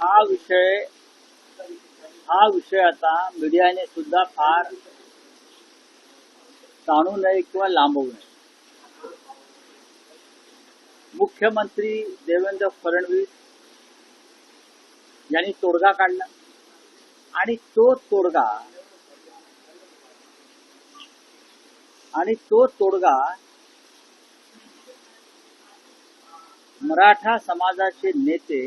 हा विषय हा विषय आता मीडियाने सुद्धा फार ताणू नये किंवा लांबवू नये. मुख्यमंत्री देवेंद्र फडणवीस यांनी तोडगा काढला. आणि तो तोडगा आणि तो तोडगा मराठा समाजाचे नेते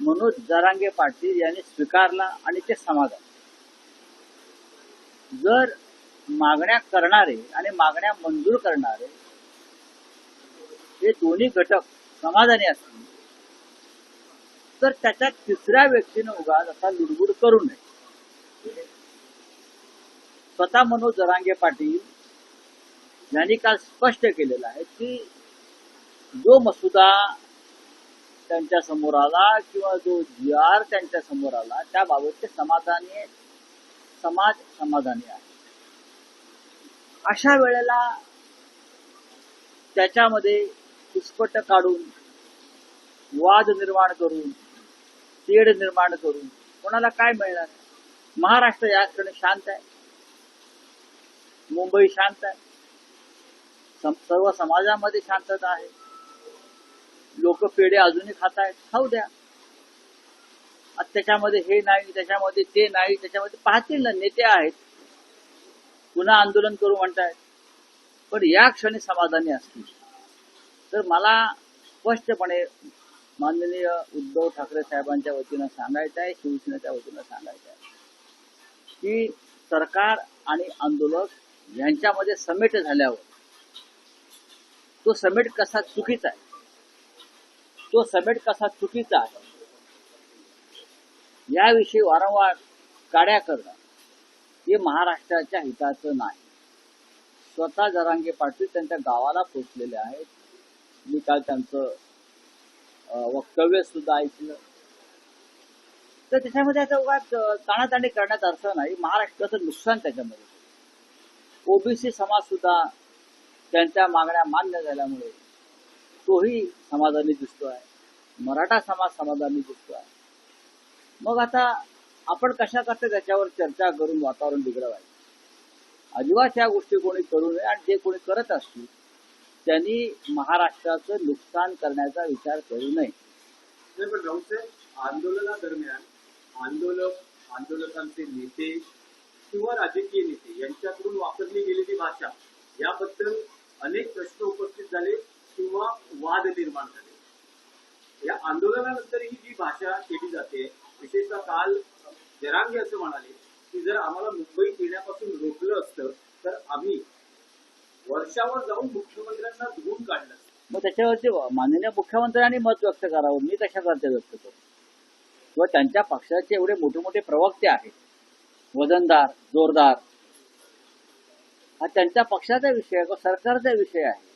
मनोज जरांगे पाटील यांनी स्वीकारला आणि ते समाधान. जर मागण्या करणारे आणि मागण्या मंजूर करणारे हे दोन्ही घटक समाधानी असतील तर त्याच्यात तिसऱ्या व्यक्तीनं उगाच असा लुडबुड करू नये. स्वतः मनोज जरांगे पाटील यांनी काल स्पष्ट केलेलं आहे की जो मसुदा त्यांच्यासमोर आला किंवा जो जी आर त्यांच्यासमोर आला त्याबाबतचे समाधानी समाज समाधानी आहे. अशा वेळेला त्याच्यामध्ये पुष्पट काढून वाद निर्माण करून तेढ निर्माण करून कोणाला काय मिळणार? महाराष्ट्र या क्षणी शांत आहे. मुंबई शांत आहे. सर्व समाजामध्ये शांतता आहे. लोक पेढे अजूनही खात आहेत. खाऊ द्या. त्याच्यामध्ये हे नाही त्याच्यामध्ये ते नाही त्याच्यामध्ये पाहतील ना नेते आहेत. पुन्हा आंदोलन करू म्हणतायत. पण या क्षणी समाधानी असतील. तर मला स्पष्टपणे माननीय उद्धव ठाकरे साहेबांच्या वतीनं सांगायचं आहे शिवसेनेच्या वतीनं सांगायचं आहे की सरकार आणि आंदोलक यांच्यामध्ये समेट झाल्यावर तो समेट कसा चुकीचा आहे? तो समेट कसा चुकीचा आहे? याविषयी वारंवार काड्या करणं हे महाराष्ट्राच्या हिताचं नाही. स्वतः जरांगे पाटील त्यांच्या गावाला पोचलेले आहेत. मी काल त्यांचं वक्तव्य सुद्धा ऐकलं. तर त्याच्यामध्ये आता उगाच अं, ताणाताणी करण्यात अर्थ नाही. महाराष्ट्राचं नुकसान त्याच्यामध्ये. ओबीसी समाज सुद्धा त्यांच्या मागण्या मान्य झाल्यामुळे तोही समाधानी दिसतो आहे मराठा समाज समाधानी दिसतो आहे मग आता आपण कशा कसं त्याच्यावर चर्चा करून वातावरण बिघडवायचं? अजिबात ह्या गोष्टी कोणी करू नये आणि जे कोणी करत असतील त्यांनी महाराष्ट्राचं नुकसान करण्याचा विचार करू नये. आंदोलनादरम्यान आंदोलक आंदोलकांचे नेते किंवा राजकीय नेते यांच्याकडून वापरली गेलेली भाषा याबद्दल अनेक प्रश्न उपस्थित झाले. किंवा वाद निर्माण झाले. या आंदोलनानंतरही जी भाषा केली जाते विशेषतः काल जरांगे असं म्हणाले की जर आम्हाला मुंबईत येण्यापासून रोखलं असतं तर आम्ही वर्षावर जाऊन मुख्यमंत्र्यांना धुवून काढलं मग त्याच्यावरती माननीय मुख्यमंत्र्यांनी मत व्यक्त करावं. मी कशा करते व्यक्त करतो किंवा त्यांच्या पक्षाचे एवढे मोठे मोठे प्रवक्ते आहेत. वजनदार जोरदार. हा त्यांच्या पक्षाचा विषय आहे किंवा सरकारचा विषय आहे.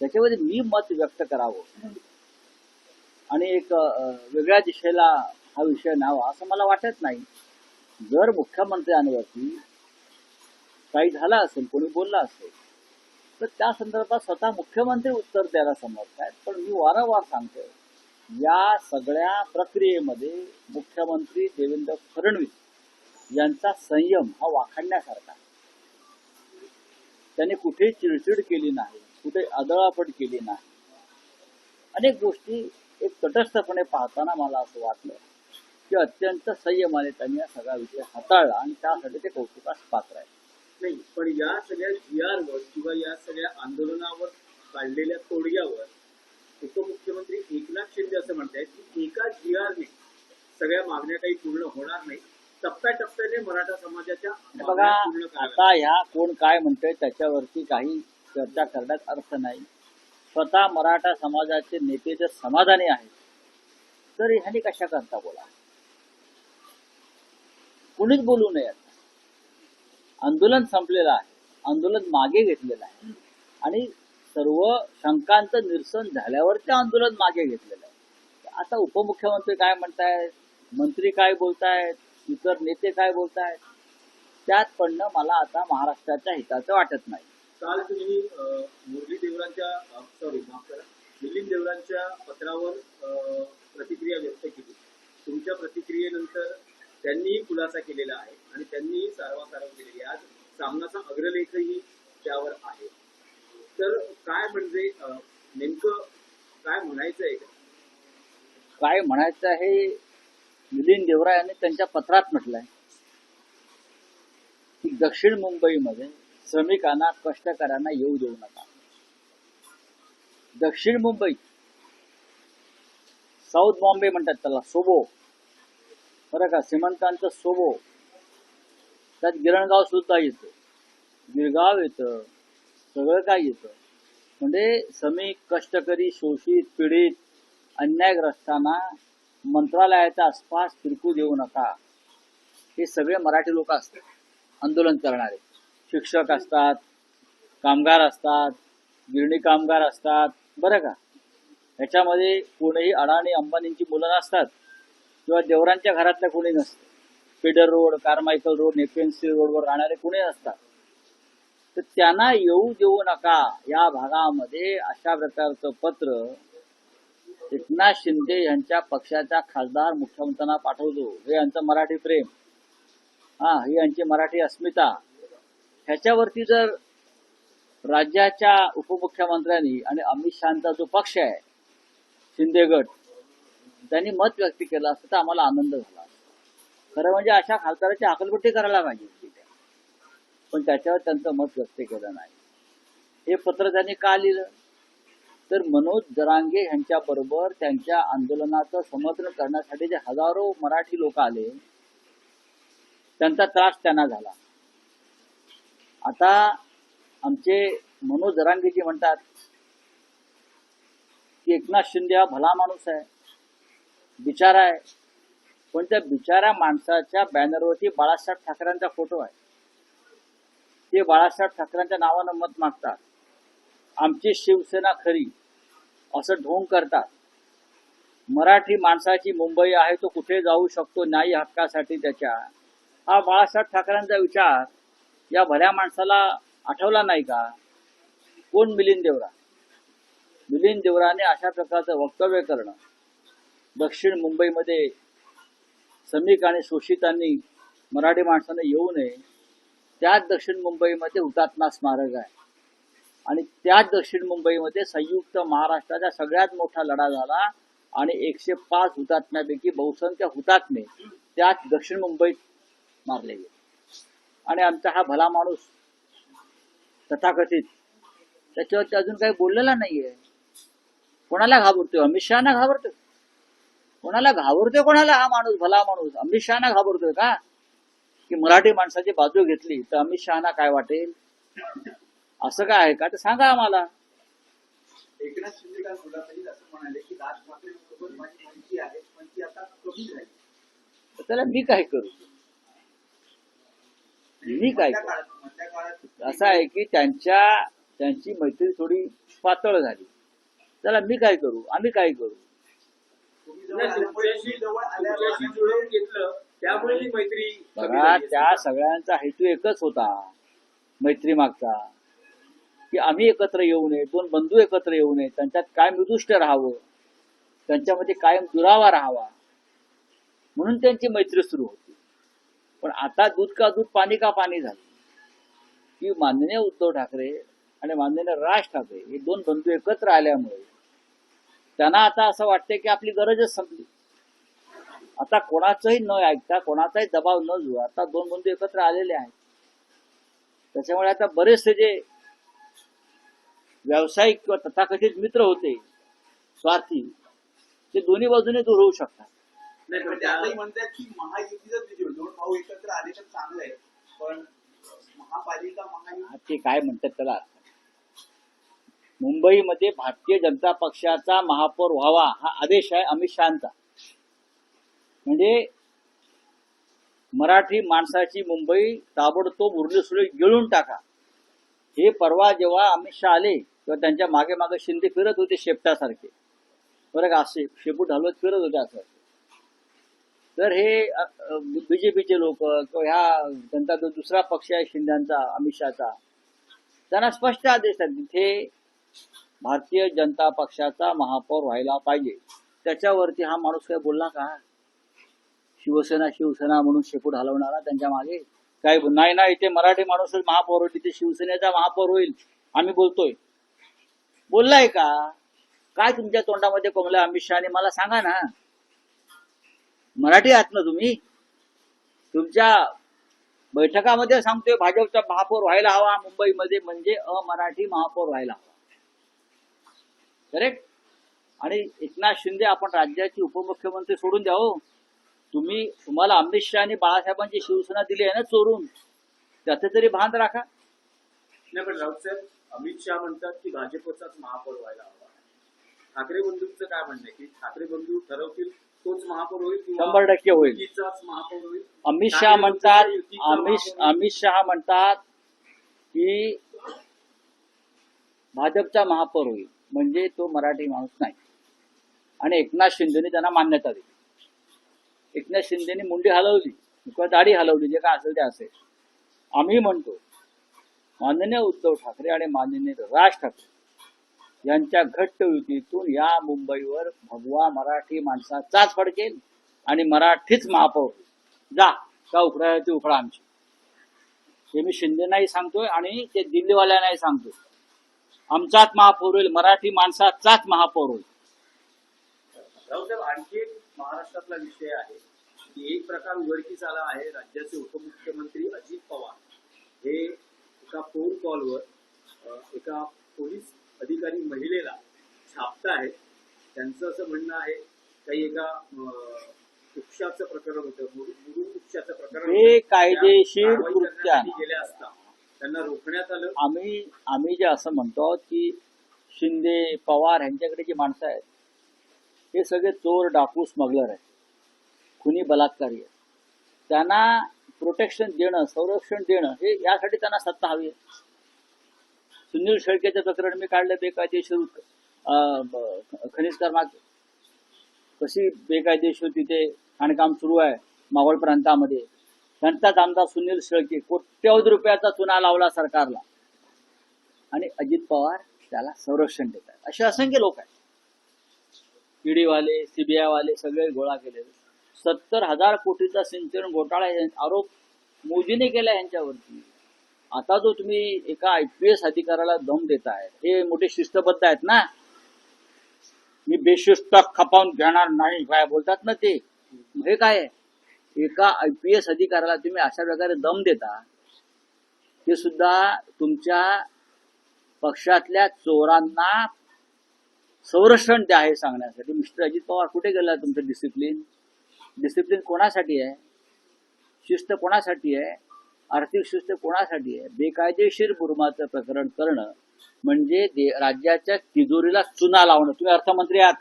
त्याच्यामध्ये मी मत व्यक्त करावं. आणि एक वेगळ्या दिशेला हा विषय न्यावा असं मला वाटत नाही. जर मुख्यमंत्र्यांवरती काही झालं असेल कोणी बोलला असेल तर त्या संदर्भात स्वतः मुख्यमंत्री उत्तर द्यायला समर्थ आहेत. पण मी वारंवार सांगतोय या सगळ्या प्रक्रियेमध्ये मुख्यमंत्री देवेंद्र फडणवीस यांचा संयम हा वाखाणण्यासारखा त्यांनी कुठेही चिडचिड केली नाही. कुठे अदळापट केली नाही. अनेक गोष्टी एक तटस्थपणे पाहताना मला असं वाटलं की अत्यंत संयमाने त्यांनी हा सगळा विषय हाताळला आणि त्यासाठी ते कौतुकास पात्र आहे नाही पण या सगळ्या जी वर किंवा या सगळ्या आंदोलनावर काढलेल्या तोडग्यावर उपमुख्यमंत्री एकनाथ शिंदे असं म्हणतायत की एका जी ने सगळ्या मागण्या काही पूर्ण होणार नाही. टप्प्याटप्प्याने मराठा समाजाच्या बघा. आता ह्या कोण काय म्हणतोय त्याच्यावरती काही चर्चा करण्यात अर्थ नाही. स्वतः मराठा समाजाचे नेते जर समाधानी आहेत तर ह्यांनी कशा करता बोला? कुणीच बोलू नये आंदोलन संपलेलं आहे. आंदोलन मागे घेतलेलं आहे. आणि सर्व शंकांचं निरसन झाल्यावर ते आंदोलन मागे घेतलेलं आहे. आता उपमुख्यमंत्री काय म्हणतायत? मंत्री काय बोलतायत? इतर नेते काय बोलतायत? त्यात पडणं मला आता महाराष्ट्राच्या हिताचं वाटत नाही. काल तुम्ही मुरली देवरांच्या सॉरी माफ करा मिलिंद देवरांच्या पत्रावर अं, प्रतिक्रिया व्यक्त केली. तुमच्या प्रतिक्रियेनंतर त्यांनीही खुलासा केलेला आहे आणि त्यांनीही सारवासारव केलेली आज सामनाचा अग्रलेखही त्यावर आहे. तर काय म्हणजे नेमकं काय म्हणायचं आहे? काय म्हणायचं आहे मिलिंद देवरा यांनी त्यांच्या पत्रात म्हटलंय की दक्षिण मुंबईमध्ये श्रमिकांना कष्टकऱ्यांना येऊ देऊ नका. दक्षिण मुंबई साऊथ बॉम्बे म्हणतात त्याला सोबो. बरं का श्रीमंतांचं सोबो. त्यात गिरणगाव सुद्धा येतं. गिरगाव येतं. सगळं काय येतं. म्हणजे श्रमिक कष्टकरी शोषित पीडित अन्यायग्रस्तांना मंत्रालयाच्या आसपास फिरकू देऊ नका. हे सगळे मराठी लोक असतात आंदोलन करणारे. शिक्षक असतात कामगार असतात गिरणी कामगार असतात बरं का? ह्याच्यामध्ये कोणीही अडाणी अंबानींची मुलं नसतात किंवा देवरांच्या घरातल्या कोणी नसतं. Pedder road Carmichael road Nepean Sea रोडवर राहणारे कोणी नसतात. तर त्यांना येऊ देऊ नका या भागामध्ये अशा प्रकारचं पत्र एकनाथ शिंदे यांच्या पक्षाच्या खासदार मुख्यमंत्र्यांना पाठवतो. हे यांचं मराठी प्रेम. हा ही यांची मराठी अस्मिता. ह्याच्यावरती जर राज्याच्या उपमुख्यमंत्र्यांनी आणि अमित शहाचा जो पक्ष आहे शिंदे गट त्यांनी मत व्यक्त केलं असतं तर आम्हाला आनंद झाला खरं म्हणजे अशा खासदाराची अकलपट्टी करायला पाहिजे पण त्याच्यावर त्यांचं मत व्यक्त केलं नाही. हे पत्र त्यांनी का लिहिलं? तर मनोज जरांगे यांच्या बरोबर त्यांच्या आंदोलनाचं समर्थन करण्यासाठी जे हजारो मराठी लोक आले त्यांचा त्रास त्यांना झाला. आता आमचे मनोज जरांगेजी म्हणतात की एकनाथ शिंदे हा भला माणूस आहे बिचारा आहे. पण त्या बिचारा माणसाच्या बॅनरवरती बाळासाहेब ठाकरेंचा फोटो आहे. ते बाळासाहेब ठाकरेंच्या नावानं मत मागतात. आमची शिवसेना खरी असं ढोंग करतात. मराठी माणसाची मुंबई आहे तो कुठे जाऊ शकतो न्यायी हक्कासाठी त्याच्या. हा बाळासाहेब ठाकरेंचा विचार या भल्या माणसाला आठवला नाही का? कोण मिलिंद देवरा? मिलिंद देवराने अशा प्रकारचं वक्तव्य करणं. दक्षिण मुंबईमध्ये श्रमिक आणि शोषितांनी मराठी माणसाने येऊ नये. त्याच दक्षिण मुंबईमध्ये हुतात्मा स्मारक आहे. आणि त्याच दक्षिण मुंबईमध्ये संयुक्त महाराष्ट्राचा सगळ्यात मोठा लढा झाला आणि एकशे पाच हुतात्म्यापैकी बहुसंख्य हुतात्मे त्याच दक्षिण मुंबईत मारले गेले. आणि आमचा हा भला माणूस तथाकथित. त्याच्यावरती अजून काही बोललेला नाहीये. कोणाला घाबरतोय? अमित शहाना घाबरतोय? कोणाला घाबरतोय कोणाला हा माणूस भला माणूस? अमित शहाना घाबरतोय का? की मराठी माणसाची बाजू घेतली तर अमित शहाना काय वाटेल? असं काय आहे का? तर सांगा आम्हाला. एकनाथ शिंदे काल मुलाखतीत असं म्हणाले की राज ठाकरेंसोबत माझी मैत्री आहे पण ती आता कमी झाली. तर त्याला मी काय करू? काय मधल्या काळात असं आहे की त्यांच्या त्यांची मैत्री थोडी पातळ झाली. त्याला मी काय करू? आम्ही काय करू? बघा त्या. सगळ्यांचा हेतू एकच होता मैत्री मागचा. की आम्ही एकत्र येऊ नये दोन बंधू एकत्र येऊ नये त्यांच्यात कायम विदुष्ट राहावं त्यांच्यामध्ये कायम दुरावा राहावा. म्हणून त्यांची मैत्री सुरू होती. पण आता दूध का दूध पाणी का पाणी झालं? की माननीय उद्धव ठाकरे आणि माननीय राज ठाकरे हे दोन बंधू एकत्र आल्यामुळे त्यांना आता असं वाटतंय की आपली गरजच संपली. आता कोणाचंही न ऐकता कोणाचाही दबाव न घेऊ आता दोन बंधू एकत्र आलेले आहेत. त्याच्यामुळे आता बरेचसे जे व्यावसायिक किंवा तथाकथित मित्र होते स्वार्थी ते दोन्ही बाजूने दूर होऊ शकतात. नाही पण म्हणतात की महायुतीच दोन भाऊ एकत्र आले तर चांगलं आहे. पण महापालिका ते काय म्हणतात त्याला. मुंबईमध्ये भारतीय जनता पक्षाचा महापौर व्हावा हा आदेश आहे अमित शहाचा. म्हणजे मराठी माणसाची मुंबई ताबडतोब उरली गिळून टाका. हे परवा जेव्हा अमित शहा आले तेव्हा त्यांच्या मागे मागे शिंदे फिरत होते शेपटासारखे. बरं का असे शेपूट हलवत फिरत होते असं. तर हे बीजेपीचे लोक किंवा ह्या जनता जो दुसरा पक्ष आहे शिंद्यांचा अमित शहाचा त्यांना स्पष्ट आदेश आहेत तिथे भारतीय जनता पक्षाचा महापौर व्हायला पाहिजे. त्याच्यावरती हा माणूस काय बोलला का? शिवसेना शिवसेना म्हणून शेपूट हलवणारा त्यांच्या मागे? काय बोल- नाही ना इथे मराठी माणूस महापौर होईल तिथे शिवसेनेचा महापौर होईल आम्ही बोलतोय. बोललाय का? काय तुमच्या तोंडामध्ये कोंबलं अमित शहाने? मला सांगा ना. मराठी आहात ना तुम्ही? तुमच्या बैठकामध्ये सांगतोय भाजपचा महापौर व्हायला हवा मुंबईमध्ये म्हणजे अमराठी महापौर व्हायला हवा. करेक्ट आणि एकनाथ शिंदे आपण राज्याची उपमुख्यमंत्री सोडून द्या हो. तुम्ही तुम्हाला अमित शहा आणि बाळासाहेबांची शिवसेना दिली आहे ना चोरून? त्याचं तरी भान राखा. नाही पण राऊत साहेब अमित शहा म्हणतात की भाजपचाच महापौर व्हायला हवा. ठाकरे बंधूंचं काय म्हणणं आहे की ठाकरे बंधू ठरवतील? तोच महापौर होईल किंवा शंभर टक्के होईल. युतीचाच महापौर होईल. अमित शहा म्हणतात अमित अमित शहा म्हणतात की भाजपचा महापौर होईल म्हणजे तो मराठी माणूस नाही. आणि एकनाथ शिंदेने त्यांना मान्यता दिली. एकनाथ शिंदेने मुंडी हलवली किंवा दाढी हलवली जे काय असेल ते असेल. आम्ही म्हणतो माननीय उद्धव ठाकरे आणि माननीय राज ठाकरे यांच्या घट्ट युतीतून या मुंबईवर भगवा मराठी माणसाचाच फडकेल आणि मराठीच महापौर होईल. जा का उकळा ते आमची. हे मी शिंदेनाही सांगतोय आणि ते दिल्लीवाल्यांनाही सांगतोय. आमचाच महापौर होईल मराठी माणसाचाच महापौर होईल. आणखी एक महाराष्ट्रातला विषय आहे. की एक प्रकार उघडकीस आला आहे राज्याचे उपमुख्यमंत्री अजित पवार. हे एका फोन कॉलवर एका पोलीस अधिकारी महिलेला छापताहेत त्यांचं असं म्हणणं आहे काही एका उपशाचं प्रकरण होतं. मुरु मुरु उपशाचं प्रकरण हे. कायदेशीर कृत्य. गेले असता. त्यांना रोखण्यात आलं. आम्ही आम्ही जे असं म्हणतो की शिंदे पवार यांच्याकडे जी माणसं आहेत हे सगळे चोर डाकू स्मगलर आहेत. खुनी बलात्कारी आहेत. त्यांना प्रोटेक्शन देणं संरक्षण देणं हे यासाठी त्यांना सत्ता हवी आहे. सुनील शेळकेचं प्रकरण मी काढलं बेकायदेशीर खनिज कर्मात कशी बेकायदेशीर तिथे खाणकाम सुरू आहे मावळ प्रांतामध्ये. त्यांचाच आमदार सुनील शेळके कोट्यवधी रुपयाचा चुना लावला सरकारला. आणि अजित पवार त्याला संरक्षण देत असे असंख्य लोक आहेत. ईडीवाले सीबीआय वाले सगळे गोळा केलेले. सत्तर हजार कोटीचा सिंचन घोटाळा आरोप मोदीने केला यांच्यावरती. आता जो तुम्ही एका आय पी एस अधिकाऱ्याला दम देताय हे मोठे शिस्तबद्ध आहेत ना? मी बेशिस्त खपावून घेणार नाही काय बोलतात ना ते? हे काय एका आय पी एस अधिकाऱ्याला तुम्ही अशा प्रकारे दम देता ते सुद्धा तुमच्या पक्षातल्या चोरांना संरक्षण द्या हे सांगण्यासाठी. मिस्टर अजित पवार कुठे गेला तुमचं डिसिप्लिन डिसिप्लिन कोणासाठी आहे? शिस्त कोणासाठी आहे? आर्थिक शिस्त कोणासाठी आहे? बेकायदेशीर बुरमाचं प्रकरण करणं म्हणजे दे- राज्याच्या तिजोरीला चुना लावणं. तुम्ही अर्थमंत्री आहात.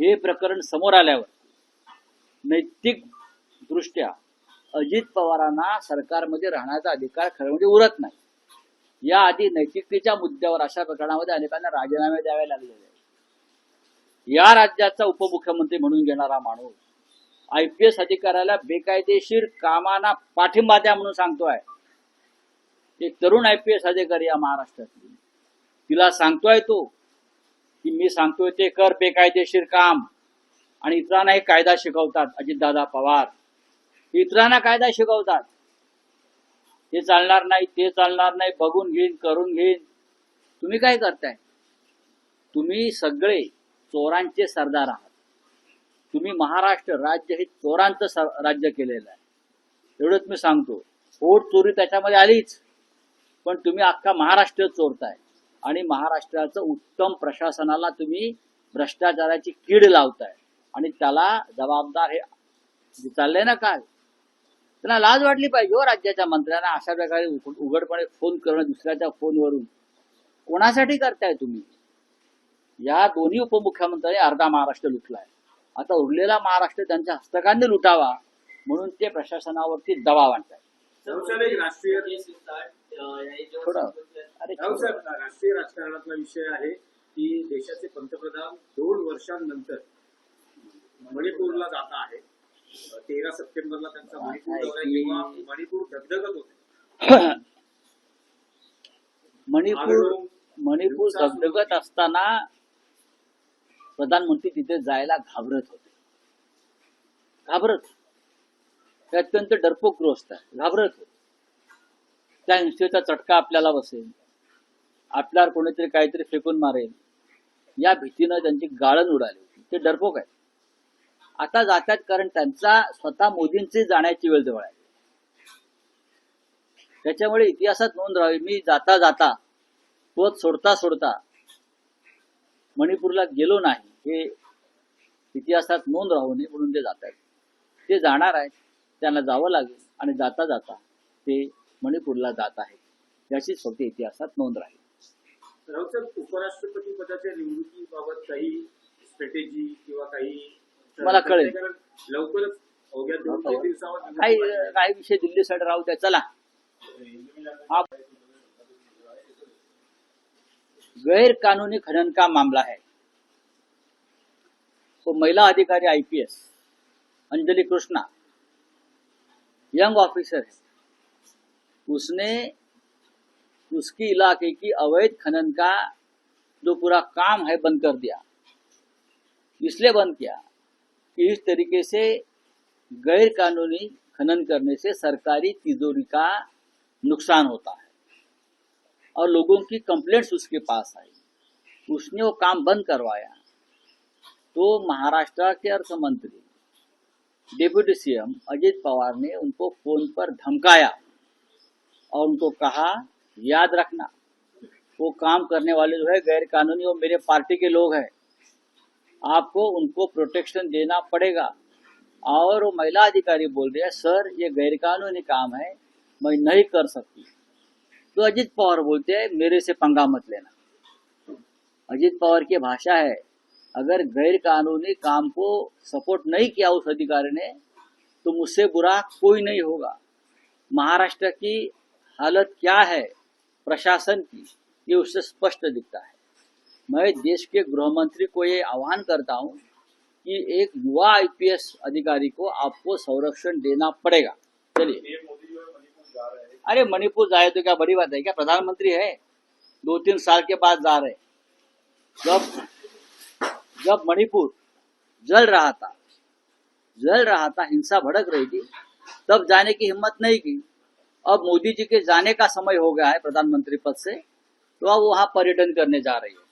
हे प्रकरण समोर आल्यावर नैतिक दृष्ट्या अजित पवारांना सरकारमध्ये राहण्याचा अधिकार खरं म्हणजे उरत नाही. याआधी नैतिकतेच्या मुद्द्यावर अशा प्रकरणामध्ये अनेकांना राजीनामे द्यावे लागलेले आहेत. या राज्याचा उपमुख्यमंत्री म्हणून घेणारा माणूस आय पी एस अधिकाऱ्याला बेकायदेशीर कामांना पाठिंबा द्या म्हणून सांगतोय. एक तरुण आय पी एस अधिकारी या महाराष्ट्रातली. तिला सांगतोय तो की मी सांगतोय ते कर बेकायदेशीर काम. आणि इतरांना हे कायदा शिकवतात अजितदादा पवार. इतरांना कायदा शिकवतात. हे चालणार नाही ते चालणार नाही बघून घेईन करून घेईन. तुम्ही काय करताय? तुम्ही सगळे चोरांचे सरदार आहात. तुम्ही महाराष्ट्र राज्य हे चोरांचं राज्य केलेलं आहे. एवढंच मी सांगतो. पोट चोरी त्याच्यामध्ये आलीच. पण तुम्ही अख्खा महाराष्ट्र चोरताय. आणि महाराष्ट्राचं उत्तम प्रशासनाला तुम्ही भ्रष्टाचाराची कीड लावताय. आणि त्याला जबाबदार हे चाललंय ना काय? त्यांना लाज वाटली पाहिजे हो राज्याच्या मंत्र्यांना. अशा प्रकारे उघड- उघडपणे फोन करणं दुसऱ्याच्या फोनवरून. कोणासाठी करताय तुम्ही? या दोन्ही उपमुख्यमंत्र्यांनी अर्धा महाराष्ट्र लुटलाय. आता उरलेला महाराष्ट्र त्यांच्या हस्तकांनी लुटावा म्हणून ते प्रशासनावरती दबाव एक राष्ट्रीय थोडं अरे राऊसाहेब राष्ट्रीय राजकारणातला विषय आहे की देशाचे पंतप्रधान दोन वर्षांनंतर मणिपूरला जात आहे. तेरा सप्टेंबरला त्यांचा मणिपूर दौरा जेव्हा मणिपूर धगधगत होते. मणिपूर मणिपूर धगधगत असताना प्रधानमंत्री तिथे जायला घाबरत होते. घाबरत ते अत्यंत डरपोक आहे. घाबरत होते. त्या हिंसेचा चटका आपल्याला बसेल. आपल्यावर कोणीतरी काहीतरी फेकून मारेल. या भीतीनं त्यांची गाळण उडाली होती. ते डरपोक आहेत. आता जातात कारण त्यांचा स्वतः मोदींची जाण्याची वेळ जवळ आहे. त्याच्यामुळे इतिहासात नोंद राहावी. मी जाता जाता पद सोडता सोडता मणिपूरला गेलो नाही हे इतिहासात नोंद राहू नये म्हणून ते जात आहेत. ते जाणार आहेत त्यांना जावं लागेल आणि जाता जाता ते मणिपूरला जात आहेत. याचीच फक्त इतिहासात नोंद राहील. उपराष्ट्रपती पदाच्या निवडणुकीबाबत काही स्ट्रॅटेजी किंवा काही मला कळेल. लवकरच काही. काही विषय दिल्लीसाठी राहू द्या. चला. गैर कानूनी खनन का मामला है। तो महिला अधिकारी IPS Anjali Krishna, young officer है। उसने उसकी इलाके की अवैध खनन का जो पूरा काम है बंद कर दिया। इसलिए बंद किया कि इस तरीके से गैर कानूनी खनन करने से सरकारी तिजोरी का नुकसान होता है। और लोगों की कंप्लेंट्स उसके पास आई। उसने वो काम बंद करवाया। तो महाराष्ट्र के अर्थ मंत्री डिप्यूटी सीएम अजित पवार ने उनको फ़ोन पर धमकाया और उनको कहा, याद रखना, वो काम करने वाले जो है गैर कानूनी वो मेरे पार्टी के लोग हैं। आपको उनको प्रोटेक्शन देना पड़ेगा। और वो महिला अधिकारी बोल रही है, सर, ये गैर कानूनी काम है, मैं नहीं कर सकती। तो अजित पवार बोलते हैं, मेरे से पंगा मत लेना। अजित पवार की भाषा है, अगर गैर कानूनी काम को सपोर्ट नहीं किया उस अधिकारी ने तो मुझसे बुरा कोई नहीं होगा। महाराष्ट्र की हालत क्या है, प्रशासन की, ये उससे स्पष्ट दिखता है। मैं देश के गृह मंत्री को ये आह्वान करता हूँ कि एक युवा आईपीएस अधिकारी को आपको संरक्षण देना पड़ेगा। चलिए। अरे मणिपुर जाए तो क्या बड़ी बात है? क्या प्रधानमंत्री है? दो तीन साल के बाद जा रहे जब जब मणिपुर जल रहा था, जल रहा था, हिंसा भड़क रही थी, तब जाने की हिम्मत नहीं की। अब मोदी जी के जाने का समय हो गया है प्रधानमंत्री पद से तो अब वहाँ पर्यटन करने जा रही है।